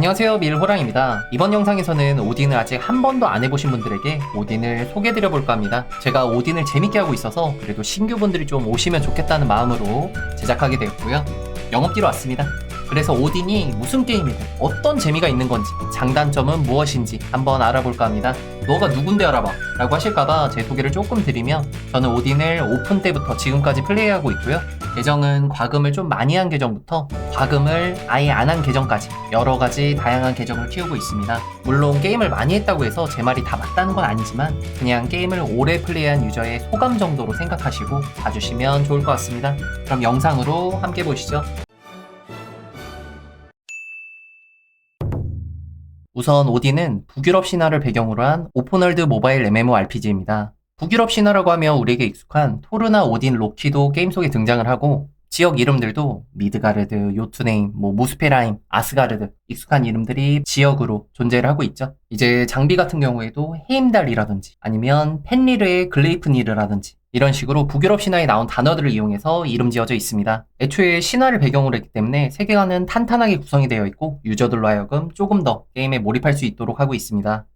안녕하세요 밀호랑입니다. 이번 영상에서는 오딘을 아직 한 번도 안 해보신 분들에게 오딘을 소개해드려 볼까 합니다. 제가 오딘을 재밌게 하고 있어서 그래도 신규분들이 좀 오시면 좋겠다는 마음으로 제작하게 되었고요. 영업기로 왔습니다 그래서 오딘이 무슨 게임이고 어떤 재미가 있는 건지 장단점은 무엇인지 한번 알아볼까 합니다 너가 누군데 알아봐 라고 하실까봐 제 소개를 조금 드리면 저는 오딘을 오픈 때부터 지금까지 플레이하고 있고요 계정은 과금을 좀 많이 한 계정부터 과금을 아예 안 한 계정까지 여러 가지 다양한 계정을 키우고 있습니다. 물론 게임을 많이 했다고 해서 제 말이 다 맞다는 건 아니지만 그냥 게임을 오래 플레이한 유저의 소감 정도로 생각하시고 봐주시면 좋을 것 같습니다. 그럼 영상으로 함께 보시죠. 우선 오딘은 북유럽 신화를 배경으로 한 오픈월드 모바일 MMORPG입니다. 북유럽 신화라고 하면 우리에게 익숙한 토르나 오딘, 로키도 게임 속에 등장을 하고 지역 이름들도 미드가르드, 요투네임, 뭐 무스페라임, 아스가르드 익숙한 이름들이 지역으로 존재를 하고 있죠. 이제 장비 같은 경우에도 헤임달이라든지 아니면 펜리르의 글레이프니르라든지 이런 식으로 북유럽 신화에 나온 단어들을 이용해서 이름 지어져 있습니다. 애초에 신화를 배경으로 했기 때문에 세계관은 탄탄하게 구성이 되어 있고 유저들로 하여금 조금 더 게임에 몰입할 수 있도록 하고 있습니다.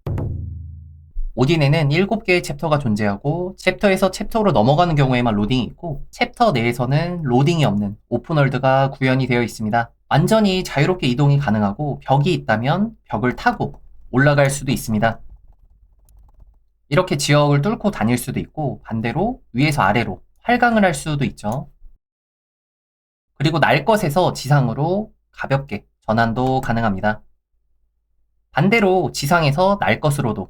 오딘에는 7개의 챕터가 존재하고 챕터에서 챕터로 넘어가는 경우에만 로딩이 있고 챕터 내에서는 로딩이 없는 오픈월드가 구현이 되어 있습니다. 완전히 자유롭게 이동이 가능하고 벽이 있다면 벽을 타고 올라갈 수도 있습니다. 이렇게 지역을 뚫고 다닐 수도 있고 반대로 위에서 아래로 활강을 할 수도 있죠. 그리고 날 것에서 지상으로 가볍게 전환도 가능합니다. 반대로 지상에서 날 것으로도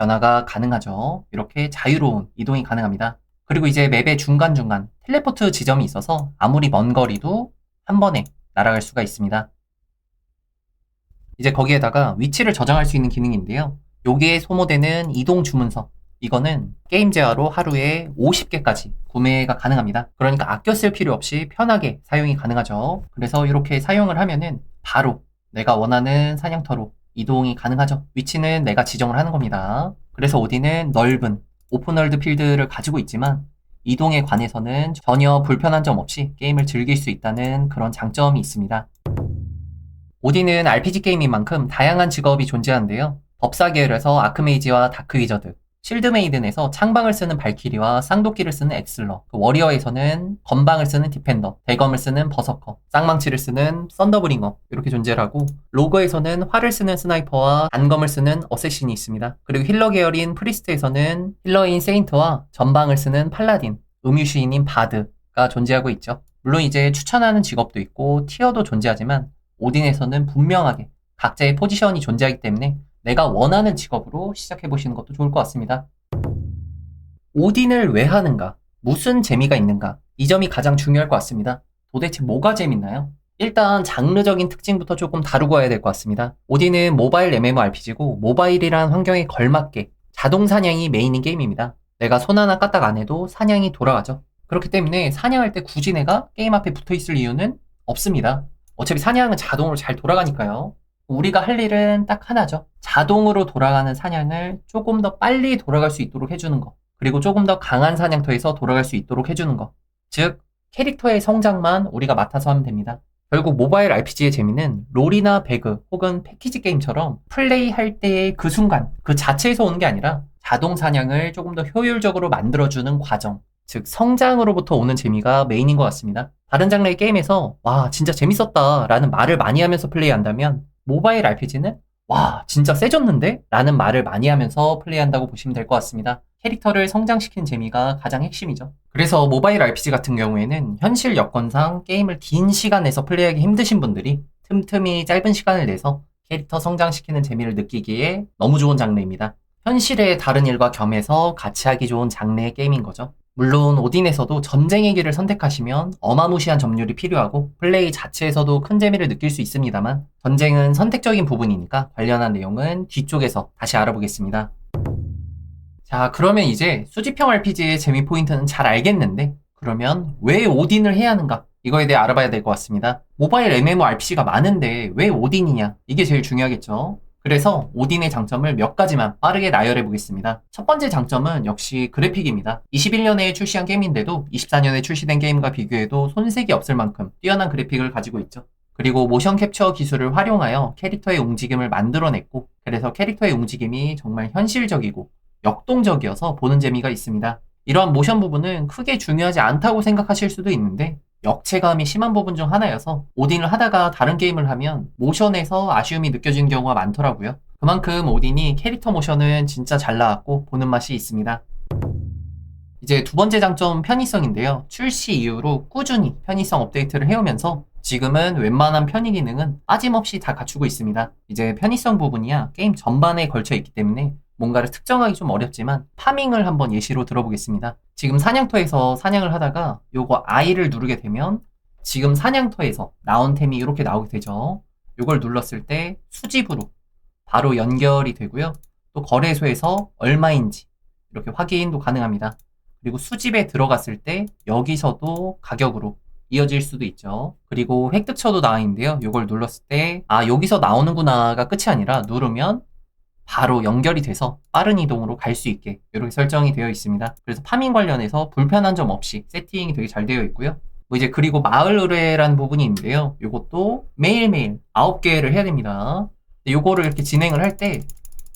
변화가 가능하죠. 이렇게 자유로운 이동이 가능합니다. 그리고 이제 맵의 중간중간 텔레포트 지점이 있어서 아무리 먼 거리도 한 번에 날아갈 수가 있습니다. 이제 거기에다가 위치를 저장할 수 있는 기능인데요. 여기에 소모되는 이동 주문서. 이거는 게임 제화로 하루에 50개까지 구매가 가능합니다. 그러니까 아껴 쓸 필요 없이 편하게 사용이 가능하죠. 그래서 이렇게 사용을 하면은 바로 내가 원하는 사냥터로 이동이 가능하죠. 위치는 내가 지정을 하는 겁니다. 그래서 오딘은 넓은 오픈월드 필드를 가지고 있지만 이동에 관해서는 전혀 불편한 점 없이 게임을 즐길 수 있다는 그런 장점이 있습니다. 오딘은 RPG 게임인 만큼 다양한 직업이 존재하는데요. 법사 계열에서 아크메이지와 다크위저드, 실드메이든에서 창방을 쓰는 발키리와 쌍도끼를 쓰는 엑슬러, 그 워리어에서는 건방을 쓰는 디펜더, 대검을 쓰는 버서커, 쌍망치를 쓰는 썬더브링어 이렇게 존재를 하고 로그에서는 활을 쓰는 스나이퍼와 단검을 쓰는 어쌔신이 있습니다. 그리고 힐러 계열인 프리스트에서는 힐러인 세인트와 전방을 쓰는 팔라딘, 음유시인인 바드가 존재하고 있죠. 물론 이제 추천하는 직업도 있고 티어도 존재하지만 오딘에서는 분명하게 각자의 포지션이 존재하기 때문에 내가 원하는 직업으로 시작해 보시는 것도 좋을 것 같습니다. 오딘을 왜 하는가? 무슨 재미가 있는가? 이 점이 가장 중요할 것 같습니다. 도대체 뭐가 재밌나요? 일단 장르적인 특징부터 조금 다루고 와야 될 것 같습니다. 오딘은 모바일 MMORPG고 모바일이란 환경에 걸맞게 자동 사냥이 메인인 게임입니다. 내가 손 하나 까딱 안 해도 사냥이 돌아가죠. 그렇기 때문에 사냥할 때 굳이 내가 게임 앞에 붙어 있을 이유는 없습니다. 어차피 사냥은 자동으로 잘 돌아가니까요. 우리가 할 일은 딱 하나죠. 자동으로 돌아가는 사냥을 조금 더 빨리 돌아갈 수 있도록 해주는 거. 그리고 조금 더 강한 사냥터에서 돌아갈 수 있도록 해주는 거. 즉, 캐릭터의 성장만 우리가 맡아서 하면 됩니다. 결국 모바일 RPG의 재미는 롤이나 배그 혹은 패키지 게임처럼 플레이할 때의 그 순간, 그 자체에서 오는 게 아니라 자동 사냥을 조금 더 효율적으로 만들어주는 과정. 즉, 성장으로부터 오는 재미가 메인인 것 같습니다. 다른 장르의 게임에서, 와, 진짜 재밌었다 라는 말을 많이 하면서 플레이한다면, 모바일 RPG는 와 진짜 세졌는데? 라는 말을 많이 하면서 플레이한다고 보시면 될 것 같습니다. 캐릭터를 성장시키는 재미가 가장 핵심이죠. 그래서 모바일 RPG 같은 경우에는 현실 여건상 게임을 긴 시간 내서 플레이하기 힘드신 분들이 틈틈이 짧은 시간을 내서 캐릭터 성장시키는 재미를 느끼기에 너무 좋은 장르입니다. 현실의 다른 일과 겸해서 같이 하기 좋은 장르의 게임인 거죠. 물론 오딘에서도 전쟁의 길을 선택하시면 어마무시한 점유율이 필요하고 플레이 자체에서도 큰 재미를 느낄 수 있습니다만 전쟁은 선택적인 부분이니까 관련한 내용은 뒤쪽에서 다시 알아보겠습니다. 자 그러면 이제 수지평 RPG의 재미 포인트는 잘 알겠는데 그러면 왜 오딘을 해야 하는가? 이거에 대해 알아봐야 될 것 같습니다. 모바일 MMORPG가 많은데 왜 오딘이냐? 이게 제일 중요하겠죠. 그래서 오딘의 장점을 몇 가지만 빠르게 나열해 보겠습니다. 첫 번째 장점은 역시 그래픽입니다. 21년에 출시한 게임인데도 24년에 출시된 게임과 비교해도 손색이 없을 만큼 뛰어난 그래픽을 가지고 있죠. 그리고 모션 캡처 기술을 활용하여 캐릭터의 움직임을 만들어냈고 그래서 캐릭터의 움직임이 정말 현실적이고 역동적이어서 보는 재미가 있습니다. 이러한 모션 부분은 크게 중요하지 않다고 생각하실 수도 있는데 역체감이 심한 부분 중 하나여서 오딘을 하다가 다른 게임을 하면 모션에서 아쉬움이 느껴지는 경우가 많더라고요. 그만큼 오딘이 캐릭터 모션은 진짜 잘 나왔고 보는 맛이 있습니다. 이제 두 번째 장점 편의성인데요. 출시 이후로 꾸준히 편의성 업데이트를 해오면서 지금은 웬만한 편의 기능은 빠짐없이 다 갖추고 있습니다. 이제 편의성 부분이야 게임 전반에 걸쳐 있기 때문에 뭔가를 특정하기 좀 어렵지만 파밍을 한번 예시로 들어보겠습니다. 지금 사냥터에서 사냥을 하다가 요거 I를 누르게 되면 지금 사냥터에서 나온 템이 이렇게 나오게 되죠. 요걸 눌렀을 때 수집으로 바로 연결이 되고요. 또 거래소에서 얼마인지 이렇게 확인도 가능합니다. 그리고 수집에 들어갔을 때 여기서도 가격으로 이어질 수도 있죠. 그리고 획득처도 나와 있는데요. 이걸 눌렀을 때, 아, 여기서 나오는구나가 끝이 아니라 누르면 바로 연결이 돼서 빠른 이동으로 갈 수 있게 이렇게 설정이 되어 있습니다. 그래서 파밍 관련해서 불편한 점 없이 세팅이 되게 잘 되어 있고요. 뭐 이제 그리고 마을 의뢰라는 부분이 있는데요. 이것도 매일매일 9개를 해야 됩니다. 이거를 이렇게 진행을 할 때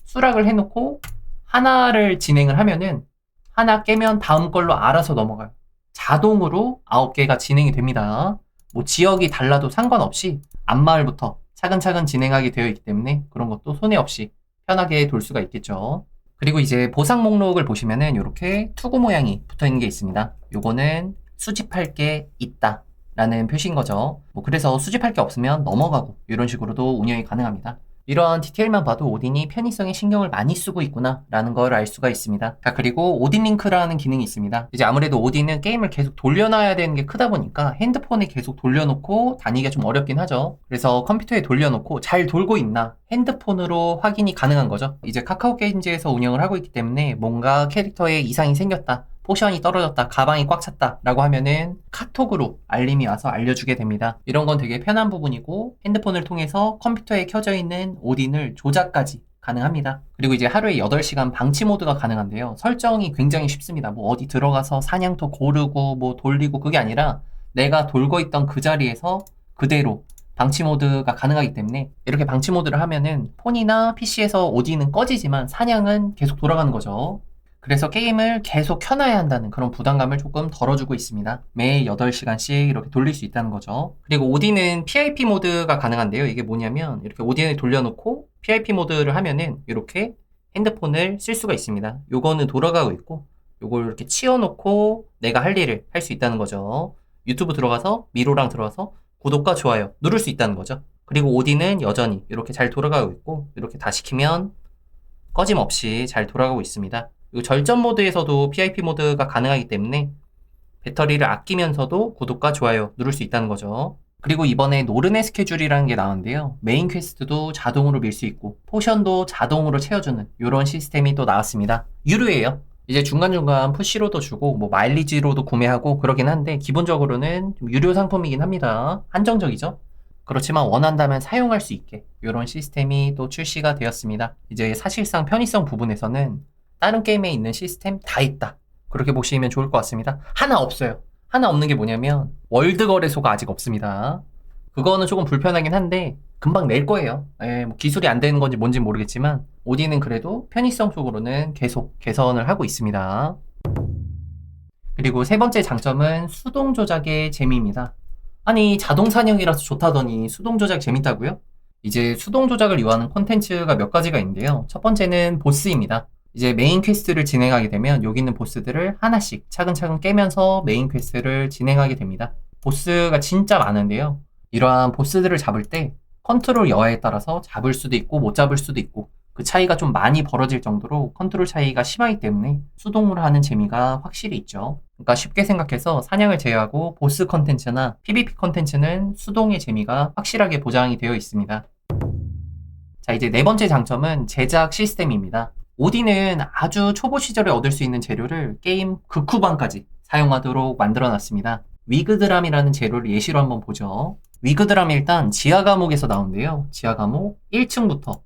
수락을 해놓고 하나를 진행을 하면은 하나 깨면 다음 걸로 알아서 넘어가요. 자동으로 9개가 진행이 됩니다. 뭐 지역이 달라도 상관없이 앞마을부터 차근차근 진행하게 되어 있기 때문에 그런 것도 손해 없이 편하게 돌 수가 있겠죠. 그리고 이제 보상 목록을 보시면은 이렇게 투구 모양이 붙어 있는 게 있습니다. 요거는 수집할 게 있다. 라는 표시인 거죠. 뭐 그래서 수집할 게 없으면 넘어가고 이런 식으로도 운영이 가능합니다. 이러한 디테일만 봐도 오딘이 편의성에 신경을 많이 쓰고 있구나 라는 걸 알 수가 있습니다. 자 그리고 오딘 링크라는 기능이 있습니다. 이제 아무래도 오딘은 게임을 계속 돌려놔야 되는 게 크다 보니까 핸드폰에 계속 돌려놓고 다니기가 좀 어렵긴 하죠. 그래서 컴퓨터에 돌려놓고 잘 돌고 있나 핸드폰으로 확인이 가능한 거죠. 이제 카카오 게임즈에서 운영을 하고 있기 때문에 뭔가 캐릭터에 이상이 생겼다. 포션이 떨어졌다, 가방이 꽉 찼다 라고 하면은 카톡으로 알림이 와서 알려주게 됩니다. 이런 건 되게 편한 부분이고 핸드폰을 통해서 컴퓨터에 켜져 있는 오딘을 조작까지 가능합니다. 그리고 이제 하루에 8시간 방치 모드가 가능한데요. 설정이 굉장히 쉽습니다. 뭐 어디 들어가서 사냥터 고르고 뭐 돌리고 그게 아니라 내가 돌고 있던 그 자리에서 그대로 방치 모드가 가능하기 때문에 이렇게 방치 모드를 하면은 폰이나 PC에서 오딘은 꺼지지만 사냥은 계속 돌아가는 거죠. 그래서 게임을 계속 켜놔야 한다는 그런 부담감을 조금 덜어주고 있습니다. 매일 8시간씩 이렇게 돌릴 수 있다는 거죠. 그리고 오딘은 PIP 모드가 가능한데요. 이게 뭐냐면 이렇게 오딘을 돌려놓고 PIP 모드를 하면은 이렇게 핸드폰을 쓸 수가 있습니다. 요거는 돌아가고 있고 요걸 이렇게 치워놓고 내가 할 일을 할 수 있다는 거죠. 유튜브 들어가서 미로랑 들어가서 구독과 좋아요 누를 수 있다는 거죠. 그리고 오딘은 여전히 이렇게 잘 돌아가고 있고 이렇게 다 시키면 꺼짐없이 잘 돌아가고 있습니다. 절전 모드에서도 PIP 모드가 가능하기 때문에 배터리를 아끼면서도 구독과 좋아요 누를 수 있다는 거죠. 그리고 이번에 노른의 스케줄이라는 게 나왔는데요. 메인 퀘스트도 자동으로 밀 수 있고 포션도 자동으로 채워주는 이런 시스템이 또 나왔습니다. 유료예요. 이제 중간중간 푸시로도 주고 뭐 마일리지로도 구매하고 그러긴 한데 기본적으로는 유료 상품이긴 합니다. 한정적이죠. 그렇지만 원한다면 사용할 수 있게 이런 시스템이 또 출시가 되었습니다. 이제 사실상 편의성 부분에서는 다른 게임에 있는 시스템 다 있다. 그렇게 보시면 좋을 것 같습니다. 하나 없어요. 하나 없는 게 뭐냐면 월드 거래소가 아직 없습니다. 그거는 조금 불편하긴 한데 금방 낼 거예요. 예, 뭐 기술이 안 되는 건지 뭔지 모르겠지만 오디는 그래도 편의성 쪽으로는 계속 개선을 하고 있습니다. 그리고 세 번째 장점은 수동 조작의 재미입니다. 아니 자동 사냥이라서 좋다더니 수동 조작 재밌다고요? 이제 수동 조작을 요하는 콘텐츠가 몇 가지가 있는데요. 첫 번째는 보스입니다. 이제 메인 퀘스트를 진행하게 되면 여기 있는 보스들을 하나씩 차근차근 깨면서 메인 퀘스트를 진행하게 됩니다. 보스가 진짜 많은데요. 이러한 보스들을 잡을 때 컨트롤 여하에 따라서 잡을 수도 있고 못 잡을 수도 있고 그 차이가 좀 많이 벌어질 정도로 컨트롤 차이가 심하기 때문에 수동으로 하는 재미가 확실히 있죠. 그러니까 쉽게 생각해서 사냥을 제외하고 보스 컨텐츠나 PVP 컨텐츠는 수동의 재미가 확실하게 보장이 되어 있습니다. 자, 이제 네 번째 장점은 제작 시스템입니다. 오디는 아주 초보 시절에 얻을 수 있는 재료를 게임 극후반까지 사용하도록 만들어 놨습니다. 위그드람이라는 재료를 예시로 한번 보죠. 위그드람이 일단 지하 감옥에서 나오는데요. 지하 감옥 1층부터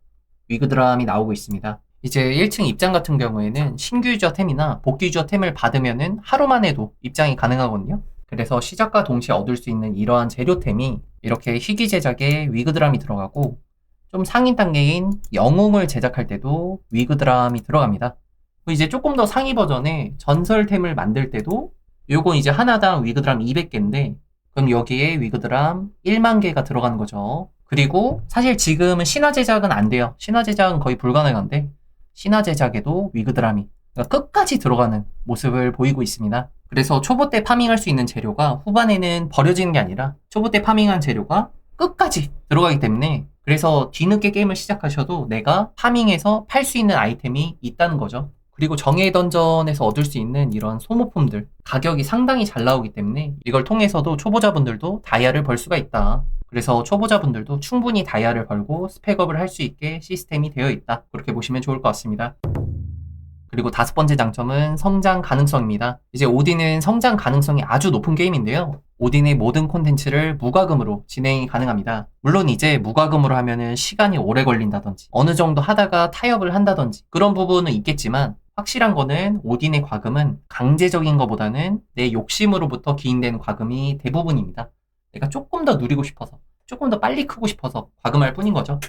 위그드람이 나오고 있습니다. 이제 1층 입장 같은 경우에는 신규 유저 템이나 복귀 유저 템을 받으면은 하루만 해도 입장이 가능하거든요. 그래서 시작과 동시에 얻을 수 있는 이러한 재료템이 이렇게 희귀 제작에 위그드람이 들어가고 좀 상위 단계인 영웅을 제작할 때도 위그 드람이 들어갑니다. 이제 조금 더 상위 버전의 전설템을 만들 때도 요건 이제 하나당 위그 드람 200개인데 그럼 여기에 위그 드람 1만 개가 들어가는 거죠. 그리고 사실 지금은 신화 제작은 안 돼요. 신화 제작은 거의 불가능한데 신화 제작에도 위그 드람이 그러니까 끝까지 들어가는 모습을 보이고 있습니다. 그래서 초보 때 파밍할 수 있는 재료가 후반에는 버려지는 게 아니라 초보 때 파밍한 재료가 끝까지 들어가기 때문에 그래서 뒤늦게 게임을 시작하셔도 내가 파밍해서 팔 수 있는 아이템이 있다는 거죠. 그리고 정의의 던전에서 얻을 수 있는 이런 소모품들 가격이 상당히 잘 나오기 때문에 이걸 통해서도 초보자분들도 다이아를 벌 수가 있다. 그래서 초보자분들도 충분히 다이아를 벌고 스펙업을 할 수 있게 시스템이 되어 있다. 그렇게 보시면 좋을 것 같습니다. 그리고 다섯 번째 장점은 성장 가능성입니다. 이제 오딘은 성장 가능성이 아주 높은 게임인데요. 오딘의 모든 콘텐츠를 무과금으로 진행이 가능합니다. 물론 이제 무과금으로 하면은 시간이 오래 걸린다든지 어느 정도 하다가 타협을 한다든지 그런 부분은 있겠지만 확실한 거는 오딘의 과금은 강제적인 것보다는 내 욕심으로부터 기인된 과금이 대부분입니다. 내가 조금 더 누리고 싶어서 조금 더 빨리 크고 싶어서 과금할 뿐인 거죠.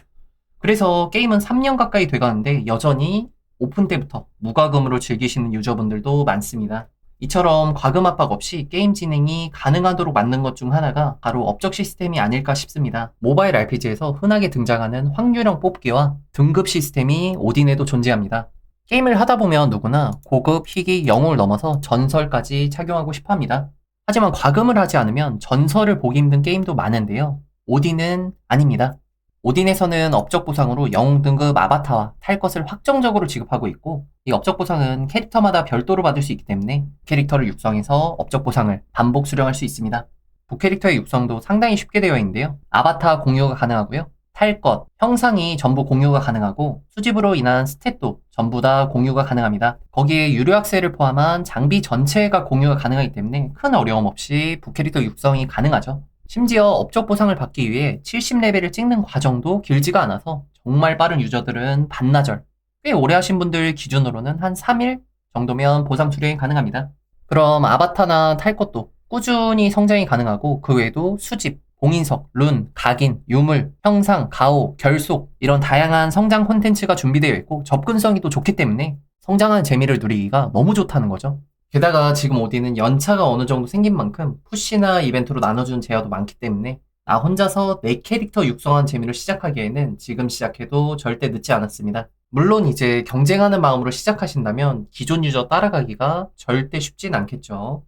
그래서 게임은 3년 가까이 돼가는데 여전히 오픈 때부터 무과금으로 즐기시는 유저분들도 많습니다. 이처럼 과금 압박 없이 게임 진행이 가능하도록 만든 것 중 하나가 바로 업적 시스템이 아닐까 싶습니다. 모바일 RPG에서 흔하게 등장하는 확률형 뽑기와 등급 시스템이 오딘에도 존재합니다. 게임을 하다 보면 누구나 고급, 희귀, 영웅을 넘어서 전설까지 착용하고 싶어 합니다. 하지만 과금을 하지 않으면 전설을 보기 힘든 게임도 많은데요. 오딘은 아닙니다. 오딘에서는 업적 보상으로 영웅 등급 아바타와 탈 것을 확정적으로 지급하고 있고 이 업적 보상은 캐릭터마다 별도로 받을 수 있기 때문에 캐릭터를 육성해서 업적 보상을 반복 수령할 수 있습니다. 부캐릭터의 육성도 상당히 쉽게 되어 있는데요. 아바타 공유가 가능하고요. 탈 것, 형상이 전부 공유가 가능하고 수집으로 인한 스탯도 전부 다 공유가 가능합니다. 거기에 유료 학세를 포함한 장비 전체가 공유가 가능하기 때문에 큰 어려움 없이 부캐릭터 육성이 가능하죠. 심지어 업적 보상을 받기 위해 70레벨을 찍는 과정도 길지가 않아서 정말 빠른 유저들은 반나절, 꽤 오래 하신 분들 기준으로는 한 3일 정도면 보상 수령이 가능합니다. 그럼 아바타나 탈 것도 꾸준히 성장이 가능하고 그 외에도 수집, 공인석, 룬, 각인, 유물, 형상, 가오, 결속 이런 다양한 성장 콘텐츠가 준비되어 있고 접근성이 또 좋기 때문에 성장하는 재미를 누리기가 너무 좋다는 거죠. 게다가 지금 오디는 연차가 어느 정도 생긴 만큼 푸시나 이벤트로 나눠주는 제어도 많기 때문에 나 혼자서 내 캐릭터 육성한 재미를 시작하기에는 지금 시작해도 절대 늦지 않았습니다. 물론 이제 경쟁하는 마음으로 시작하신다면 기존 유저 따라가기가 절대 쉽진 않겠죠.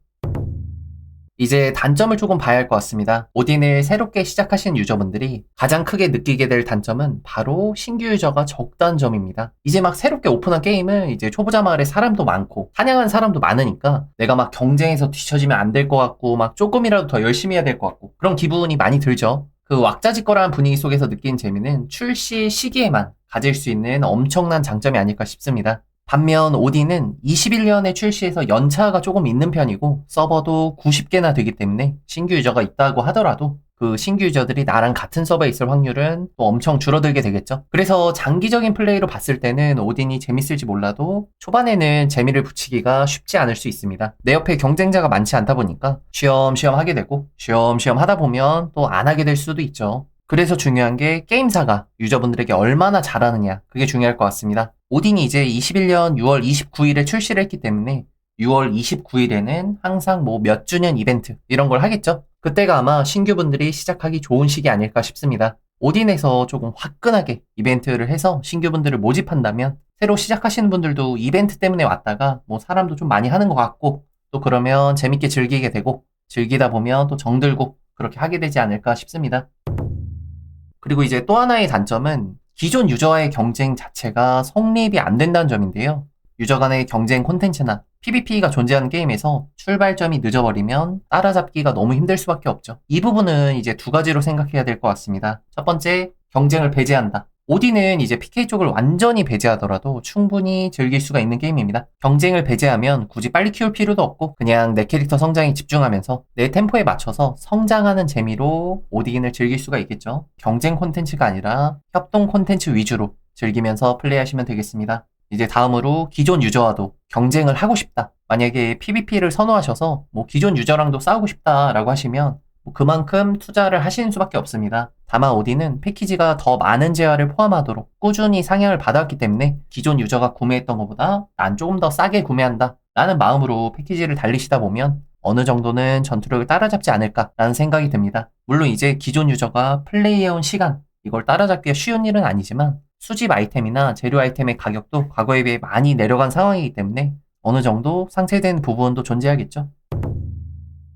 이제 단점을 조금 봐야 할 것 같습니다. 오딘을 새롭게 시작하신 유저분들이 가장 크게 느끼게 될 단점은 바로 신규 유저가 적다는 점입니다. 이제 막 새롭게 오픈한 게임은 이제 초보자 마을에 사람도 많고 사냥하는 사람도 많으니까 내가 막 경쟁에서 뒤처지면 안 될 것 같고 막 조금이라도 더 열심히 해야 될 것 같고 그런 기분이 많이 들죠. 그 왁자지껄한 분위기 속에서 느낀 재미는 출시 시기에만 가질 수 있는 엄청난 장점이 아닐까 싶습니다. 반면 오디는 21년에 출시해서 연차가 조금 있는 편이고 서버도 90개나 되기 때문에 신규 유저가 있다고 하더라도 그 신규 유저들이 나랑 같은 서버에 있을 확률은 또 엄청 줄어들게 되겠죠. 그래서 장기적인 플레이로 봤을 때는 오딘이 재밌을지 몰라도 초반에는 재미를 붙이기가 쉽지 않을 수 있습니다. 내 옆에 경쟁자가 많지 않다 보니까 쉬엄쉬엄 하게 되고 쉬엄쉬엄 하다 보면 또 안 하게 될 수도 있죠. 그래서 중요한 게 게임사가 유저분들에게 얼마나 잘하느냐 그게 중요할 것 같습니다. 오딘이 이제 21년 6월 29일에 출시를 했기 때문에 6월 29일에는 항상 뭐 몇 주년 이벤트 이런 걸 하겠죠. 그때가 아마 신규분들이 시작하기 좋은 시기 아닐까 싶습니다. 오딘에서 조금 화끈하게 이벤트를 해서 신규분들을 모집한다면 새로 시작하시는 분들도 이벤트 때문에 왔다가 뭐 사람도 좀 많이 하는 것 같고 또 그러면 재밌게 즐기게 되고 즐기다 보면 또 정들고 그렇게 하게 되지 않을까 싶습니다. 그리고 이제 또 하나의 단점은 기존 유저와의 경쟁 자체가 성립이 안 된다는 점인데요. 유저 간의 경쟁 콘텐츠나 PVP가 존재하는 게임에서 출발점이 늦어버리면 따라잡기가 너무 힘들 수밖에 없죠. 이 부분은 이제 두 가지로 생각해야 될 것 같습니다. 첫 번째, 경쟁을 배제한다. 오디는 이제 PK 쪽을 완전히 배제하더라도 충분히 즐길 수가 있는 게임입니다. 경쟁을 배제하면 굳이 빨리 키울 필요도 없고 그냥 내 캐릭터 성장에 집중하면서 내 템포에 맞춰서 성장하는 재미로 오디긴을 즐길 수가 있겠죠. 경쟁 콘텐츠가 아니라 협동 콘텐츠 위주로 즐기면서 플레이하시면 되겠습니다. 이제 다음으로 기존 유저와도 경쟁을 하고 싶다. 만약에 PVP를 선호하셔서 뭐 기존 유저랑도 싸우고 싶다라고 하시면 뭐 그만큼 투자를 하시는 수밖에 없습니다. 다만 오디는 패키지가 더 많은 재화를 포함하도록 꾸준히 상향을 받았기 때문에 기존 유저가 구매했던 것보다 난 조금 더 싸게 구매한다 라는 마음으로 패키지를 달리시다 보면 어느 정도는 전투력을 따라잡지 않을까라는 생각이 듭니다. 물론 이제 기존 유저가 플레이해온 시간 이걸 따라잡기가 쉬운 일은 아니지만 수집 아이템이나 재료 아이템의 가격도 과거에 비해 많이 내려간 상황이기 때문에 어느 정도 상쇄된 부분도 존재하겠죠.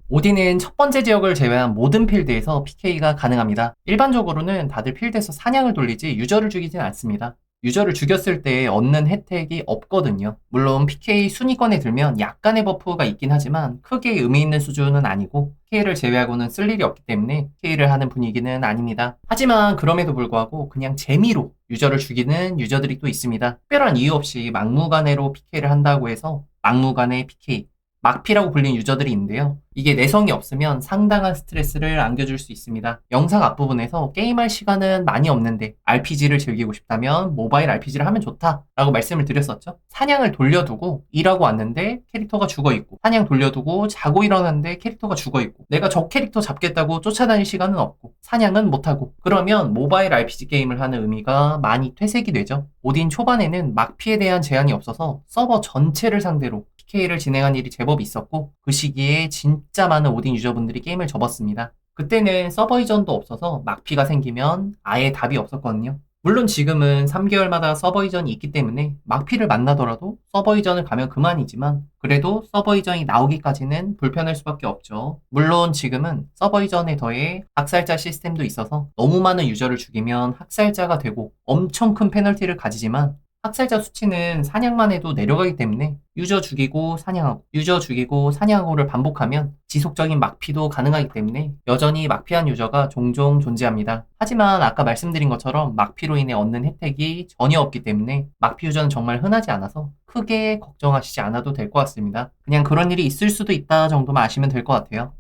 오딘은 첫 번째 지역을 제외한 모든 필드에서 PK가 가능합니다. 일반적으로는 다들 필드에서 사냥을 돌리지 유저를 죽이진 않습니다. 유저를 죽였을 때 얻는 혜택이 없거든요. 물론 PK 순위권에 들면 약간의 버프가 있긴 하지만 크게 의미 있는 수준은 아니고 PK를 제외하고는 쓸 일이 없기 때문에 PK를 하는 분위기는 아닙니다. 하지만 그럼에도 불구하고 그냥 재미로 유저를 죽이는 유저들이 또 있습니다. 특별한 이유 없이 막무가내로 PK를 한다고 해서 막무가내 PK 막피라고 불리는 유저들이 있는데요. 이게 내성이 없으면 상당한 스트레스를 안겨줄 수 있습니다. 영상 앞부분에서 게임할 시간은 많이 없는데 RPG를 즐기고 싶다면 모바일 RPG를 하면 좋다라고 말씀을 드렸었죠. 사냥을 돌려두고 일하고 왔는데 캐릭터가 죽어있고 사냥 돌려두고 자고 일어났는데 캐릭터가 죽어있고 내가 저 캐릭터 잡겠다고 쫓아다닐 시간은 없고 사냥은 못하고 그러면 모바일 RPG 게임을 하는 의미가 많이 퇴색이 되죠. 오딘 초반에는 막피에 대한 제한이 없어서 서버 전체를 상대로 PK를 진행한 일이 제법 있었고 그 시기에 진짜 많은 오딘 유저분들이 게임을 접었습니다. 그때는 서버 이전도 없어서 막피가 생기면 아예 답이 없었거든요. 물론 지금은 3개월마다 서버 이전이 있기 때문에 막피를 만나더라도 서버 이전을 가면 그만이지만 그래도 서버 이전이 나오기까지는 불편할 수밖에 없죠. 물론 지금은 서버 이전에 더해 학살자 시스템도 있어서 너무 많은 유저를 죽이면 학살자가 되고 엄청 큰 페널티를 가지지만 학살자 수치는 사냥만 해도 내려가기 때문에 유저 죽이고 사냥하고 유저 죽이고 사냥하고를 반복하면 지속적인 막피도 가능하기 때문에 여전히 막피한 유저가 종종 존재합니다. 하지만 아까 말씀드린 것처럼 막피로 인해 얻는 혜택이 전혀 없기 때문에 막피 유저는 정말 흔하지 않아서 크게 걱정하시지 않아도 될 것 같습니다. 그냥 그런 일이 있을 수도 있다 정도만 아시면 될 것 같아요.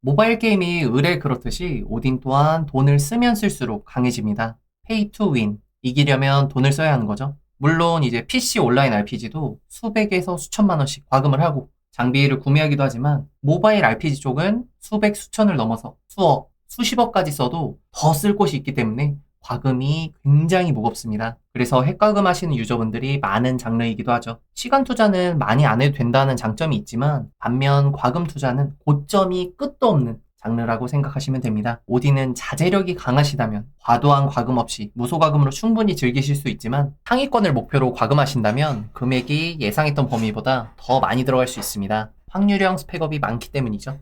모바일 게임이 의뢰 그렇듯이 오딘 또한 돈을 쓰면 쓸수록 강해집니다. 페이 투 윈. 이기려면 돈을 써야 하는 거죠. 물론 이제 PC 온라인 RPG도 수백에서 수천만 원씩 과금을 하고 장비를 구매하기도 하지만 모바일 RPG 쪽은 수백, 수천을 넘어서 수억, 수십억까지 써도 더 쓸 곳이 있기 때문에 과금이 굉장히 무겁습니다. 그래서 핵과금 하시는 유저분들이 많은 장르이기도 하죠. 시간 투자는 많이 안 해도 된다는 장점이 있지만 반면 과금 투자는 고점이 끝도 없는 장르라고 생각하시면 됩니다. 오디는 자제력이 강하시다면 과도한 과금 없이 무소과금으로 충분히 즐기실 수 있지만 상위권을 목표로 과금하신다면 금액이 예상했던 범위보다 더 많이 들어갈 수 있습니다. 확률형 스펙업이 많기 때문이죠.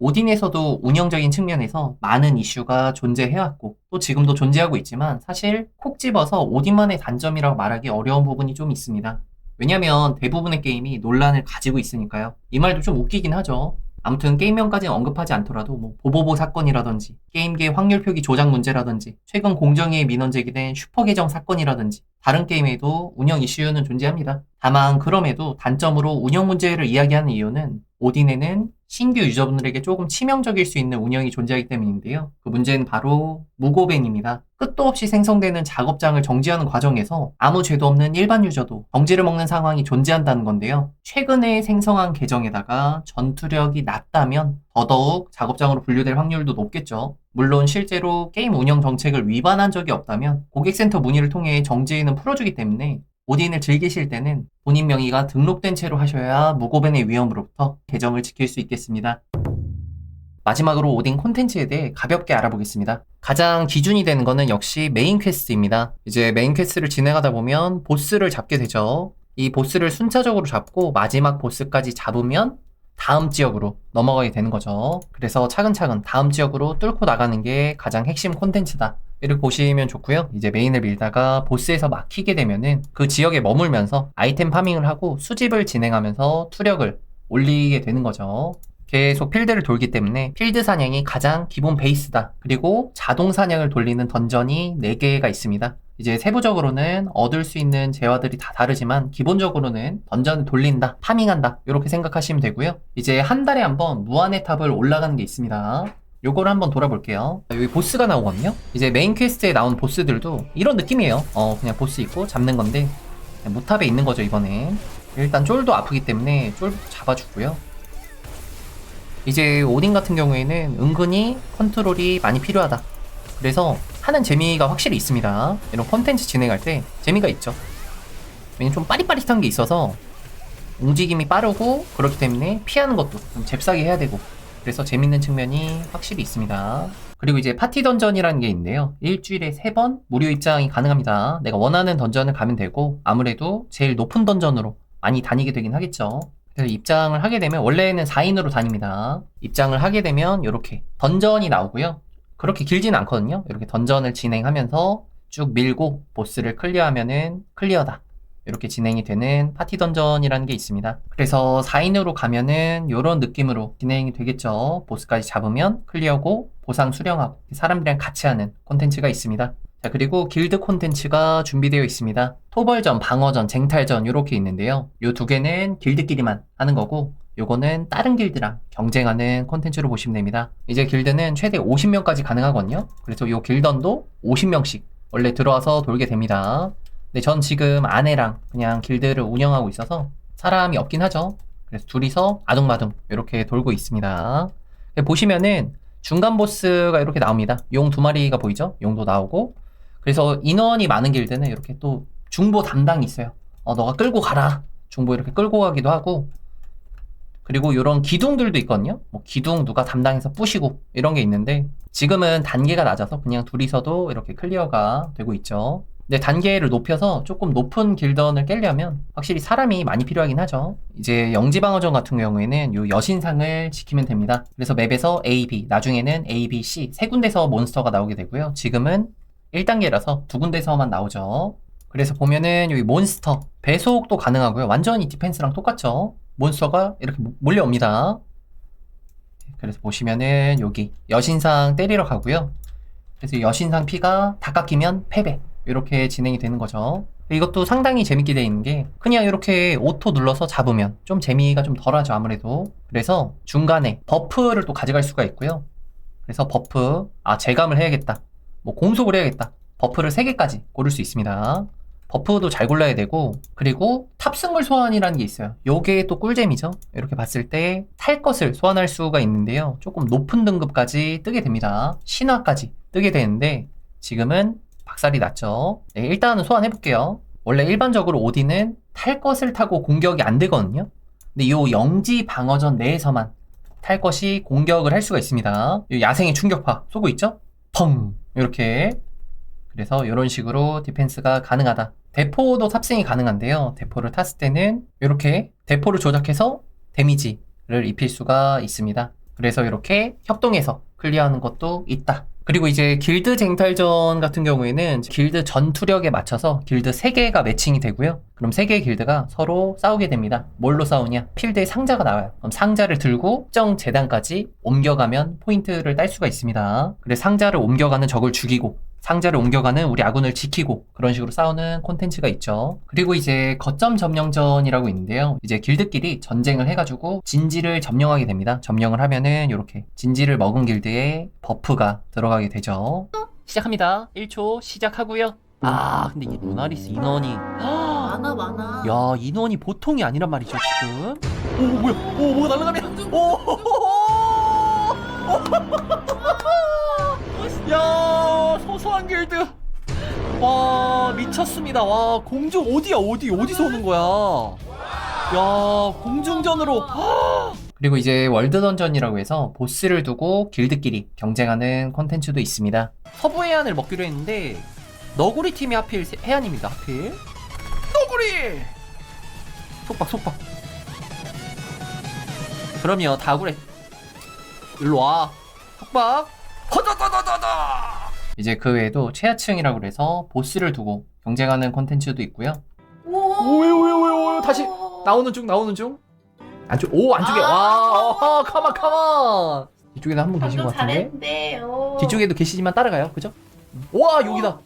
오딘에서도 운영적인 측면에서 많은 이슈가 존재해왔고 또 지금도 존재하고 있지만 사실 콕 집어서 오딘만의 단점이라고 말하기 어려운 부분이 좀 있습니다. 왜냐면 대부분의 게임이 논란을 가지고 있으니까요. 이 말도 좀 웃기긴 하죠. 아무튼 게임명까지는 언급하지 않더라도 뭐 보보보 사건이라든지 게임계 확률 표기 조작 문제라든지 최근 공정위에 민원 제기된 슈퍼 계정 사건이라든지 다른 게임에도 운영 이슈는 존재합니다. 다만 그럼에도 단점으로 운영 문제를 이야기하는 이유는 오딘에는 신규 유저분들에게 조금 치명적일 수 있는 운영이 존재하기 때문인데요. 그 문제는 바로 무고벤입니다. 끝도 없이 생성되는 작업장을 정지하는 과정에서 아무 죄도 없는 일반 유저도 정지를 먹는 상황이 존재한다는 건데요. 최근에 생성한 계정에다가 전투력이 낮다면 더더욱 작업장으로 분류될 확률도 높겠죠. 물론 실제로 게임 운영 정책을 위반한 적이 없다면 고객센터 문의를 통해 정지는 풀어주기 때문에 오딘을 즐기실 때는 본인 명의가 등록된 채로 하셔야 무고벤의 위험으로부터 계정을 지킬 수 있겠습니다. 마지막으로 오딘 콘텐츠에 대해 가볍게 알아보겠습니다. 가장 기준이 되는 것은 역시 메인 퀘스트입니다. 이제 메인 퀘스트를 진행하다 보면 보스를 잡게 되죠. 이 보스를 순차적으로 잡고 마지막 보스까지 잡으면 다음 지역으로 넘어가게 되는 거죠. 그래서 차근차근 다음 지역으로 뚫고 나가는 게 가장 핵심 콘텐츠다. 이를 보시면 좋고요. 이제 메인을 밀다가 보스에서 막히게 되면은 그 지역에 머물면서 아이템 파밍을 하고 수집을 진행하면서 투력을 올리게 되는 거죠. 계속 필드를 돌기 때문에 필드 사냥이 가장 기본 베이스다. 그리고 자동 사냥을 돌리는 던전이 4개가 있습니다. 이제 세부적으로는 얻을 수 있는 재화들이 다 다르지만 기본적으로는 던전을 돌린다, 파밍한다 이렇게 생각하시면 되고요. 이제 한 달에 한 번 무한의 탑을 올라가는 게 있습니다. 요거를 한번 돌아볼게요. 여기 보스가 나오거든요. 이제 메인 퀘스트에 나온 보스들도 이런 느낌이에요. 어 그냥 보스 있고 잡는 건데 무탑에 있는 거죠 이번에. 일단 쫄도 아프기 때문에 쫄 잡아주고요. 이제 오딘 같은 경우에는 은근히 컨트롤이 많이 필요하다. 그래서 하는 재미가 확실히 있습니다. 이런 컨텐츠 진행할 때 재미가 있죠. 왜냐면 좀 빠릿빠릿한 게 있어서 움직임이 빠르고 그렇기 때문에 피하는 것도 좀 잽싸게 해야 되고 그래서 재밌는 측면이 확실히 있습니다. 그리고 이제 파티 던전이라는 게 있는데요. 일주일에 3번 무료 입장이 가능합니다. 내가 원하는 던전을 가면 되고 아무래도 제일 높은 던전으로 많이 다니게 되긴 하겠죠. 그래서 입장을 하게 되면 원래는 4인으로 다닙니다. 입장을 하게 되면 이렇게 던전이 나오고요. 그렇게 길지는 않거든요. 이렇게 던전을 진행하면서 쭉 밀고 보스를 클리어하면은 클리어다. 이렇게 진행이 되는 파티 던전이라는 게 있습니다. 그래서 4인으로 가면은 이런 느낌으로 진행이 되겠죠. 보스까지 잡으면 클리어고 보상 수령하고 사람들이랑 같이 하는 콘텐츠가 있습니다. 자, 그리고 길드 콘텐츠가 준비되어 있습니다. 토벌전, 방어전, 쟁탈전 이렇게 있는데요. 이 두 개는 길드끼리만 하는 거고 요거는 다른 길드랑 경쟁하는 콘텐츠로 보시면 됩니다. 이제 길드는 최대 50명까지 가능하거든요. 그래서 요 길던도 50명씩 원래 들어와서 돌게 됩니다. 근데 전 지금 아내랑 그냥 길드를 운영하고 있어서 사람이 없긴 하죠. 그래서 둘이서 아둥바둥 이렇게 돌고 있습니다. 보시면은 중간 보스가 이렇게 나옵니다. 용 두 마리가 보이죠? 용도 나오고 그래서 인원이 많은 길드는 이렇게 또 중보 담당이 있어요. 어, 너가 끌고 가라. 중보 이렇게 끌고 가기도 하고 그리고 이런 기둥들도 있거든요. 뭐 기둥 누가 담당해서 부시고 이런 게 있는데 지금은 단계가 낮아서 그냥 둘이서도 이렇게 클리어가 되고 있죠. 근데 단계를 높여서 조금 높은 길던을 깨려면 확실히 사람이 많이 필요하긴 하죠. 이제 영지방어전 같은 경우에는 요 여신상을 지키면 됩니다. 그래서 맵에서 A, B, 나중에는 A, B, C 세 군데서 몬스터가 나오게 되고요. 지금은 1단계라서 두 군데서만 나오죠. 그래서 보면은 여기 몬스터 배속도 가능하고요. 완전히 디펜스랑 똑같죠. 몬스터가 이렇게 모- 몰려옵니다. 그래서 보시면은 여기 여신상 때리러 가고요. 그래서 여신상 피가 다 깎이면 패배. 이렇게 진행이 되는 거죠. 이것도 상당히 재밌게 되어 있는 게 그냥 이렇게 오토 눌러서 잡으면 좀 재미가 좀 덜하죠 아무래도. 그래서 중간에 버프를 또 가져갈 수가 있고요. 그래서 버프 아 제감을 해야겠다. 뭐 공속을 해야겠다. 버프를 3개까지 고를 수 있습니다. 버프도 잘 골라야 되고 그리고 탑승물 소환이라는 게 있어요. 요게 또 꿀잼이죠. 이렇게 봤을 때 탈 것을 소환할 수가 있는데요. 조금 높은 등급까지 뜨게 됩니다. 신화까지 뜨게 되는데 지금은 박살이 났죠 네, 일단은 소환해 볼게요 원래 일반적으로 오딘은 탈 것을 타고 공격이 안 되거든요 근데 요 영지 방어전 내에서만 탈 것이 공격을 할 수가 있습니다 요 야생의 충격파 쏘고 있죠 펑 이렇게 그래서 이런 식으로 디펜스가 가능하다. 대포도 탑승이 가능한데요. 대포를 탔을 때는 이렇게 대포를 조작해서 데미지를 입힐 수가 있습니다. 그래서 이렇게 협동해서 클리어하는 것도 있다. 그리고 이제 길드 쟁탈전 같은 경우에는 길드 전투력에 맞춰서 길드 3개가 매칭이 되고요. 그럼 3개의 길드가 서로 싸우게 됩니다. 뭘로 싸우냐? 필드에 상자가 나와요. 그럼 상자를 들고 특정 재단까지 옮겨가면 포인트를 딸 수가 있습니다. 그래서 상자를 옮겨가는 적을 죽이고 상자를 옮겨가는 우리 아군을 지키고 그런 식으로 싸우는 콘텐츠가 있죠. 그리고 이제 거점 점령전이라고 있는데요. 이제 길드끼리 전쟁을 해가지고 진지를 점령하게 됩니다. 점령을 하면은 이렇게 진지를 먹은 길드에 버프가 들어가게 되죠. 시작합니다. 1초 시작하고요. 아 근데 이게 루나리스 인원이 많아 많아. 야 인원이 보통이 아니란 말이죠 지금. 오 뭐야? 오 뭐가 날라가냐? 오. 야 소소한 길드. 와 미쳤습니다. 와 공중 어디야 어디 어디서 오는 거야? 야 공중전으로. 그리고 이제 월드 던전이라고 해서 보스를 두고 길드끼리 경쟁하는 콘텐츠도 있습니다. 서부 해안을 먹기로 했는데 너구리 팀이 하필 세- 해안입니다. 하필. 너구리. 속박 속박. 그럼요 다구레. 일로 와. 속박. 허다다다다다. 이제 그 외에도 최하층이라고 그래서 보스를 두고 경쟁하는 콘텐츠도 있고요. 오요 다시 나오는 중 나오는 중. 안쪽 오 안쪽에. 아. 와 어허 카만 카만 이쪽에도 한 분 계신 것 방금 같은데. 잘했는데. 어. 뒤쪽에도 계시지만 따라가요 그죠? 와 여기다.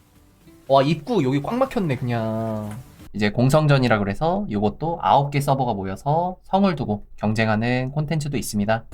와 입구 여기 꽉 막혔네 그냥. 이제 공성전이라 그래서 이것도 9개 서버가 모여서 성을 두고 경쟁하는 콘텐츠도 있습니다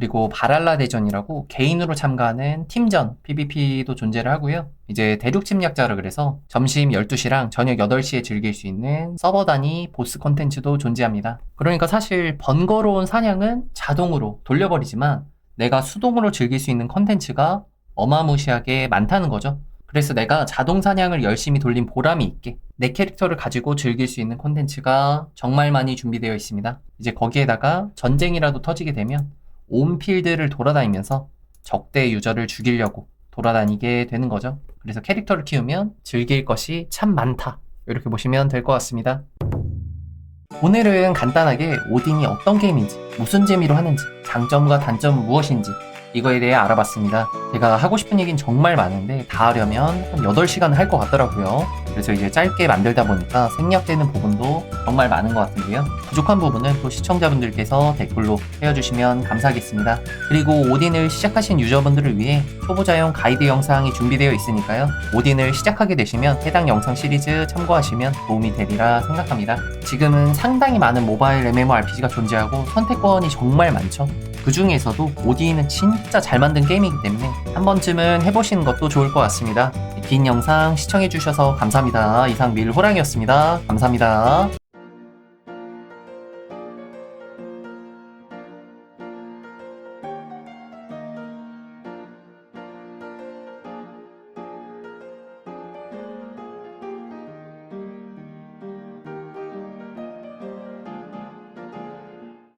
그리고 바랄라 대전이라고 개인으로 참가하는 팀전 PVP도 존재를 하고요. 이제 대륙 침략자라 그래서 점심 12시랑 저녁 8시에 즐길 수 있는 서버 단위 보스 콘텐츠도 존재합니다. 그러니까 사실 번거로운 사냥은 자동으로 돌려버리지만 내가 수동으로 즐길 수 있는 컨텐츠가 어마무시하게 많다는 거죠. 그래서 내가 자동 사냥을 열심히 돌린 보람이 있게 내 캐릭터를 가지고 즐길 수 있는 콘텐츠가 정말 많이 준비되어 있습니다. 이제 거기에다가 전쟁이라도 터지게 되면 온 필드를 돌아다니면서 적대 유저를 죽이려고 돌아다니게 되는 거죠. 그래서 캐릭터를 키우면 즐길 것이 참 많다. 이렇게 보시면 될 것 같습니다. 오늘은 간단하게 오딘이 어떤 게임인지, 무슨 재미로 하는지, 장점과 단점은 무엇인지 이거에 대해 알아봤습니다. 제가 하고 싶은 얘기는 정말 많은데 다 하려면 한 8시간 할 것 같더라고요. 그래서 이제 짧게 만들다 보니까 생략되는 부분도 정말 많은 것 같은데요. 부족한 부분은 또 시청자분들께서 댓글로 헤어주시면 감사하겠습니다. 그리고 오딘을 시작하신 유저분들을 위해 초보자용 가이드 영상이 준비되어 있으니까요. 오딘을 시작하게 되시면 해당 영상 시리즈 참고하시면 도움이 되리라 생각합니다. 지금은 상당히 많은 모바일 MMORPG가 존재하고 선택권이 정말 많죠. 그 중에서도 오디는 진짜 잘 만든 게임이기 때문에 한 번쯤은 해보시는 것도 좋을 것 같습니다. 긴 영상 시청해주셔서 감사합니다. 이상 밀호랑이었습니다. 감사합니다.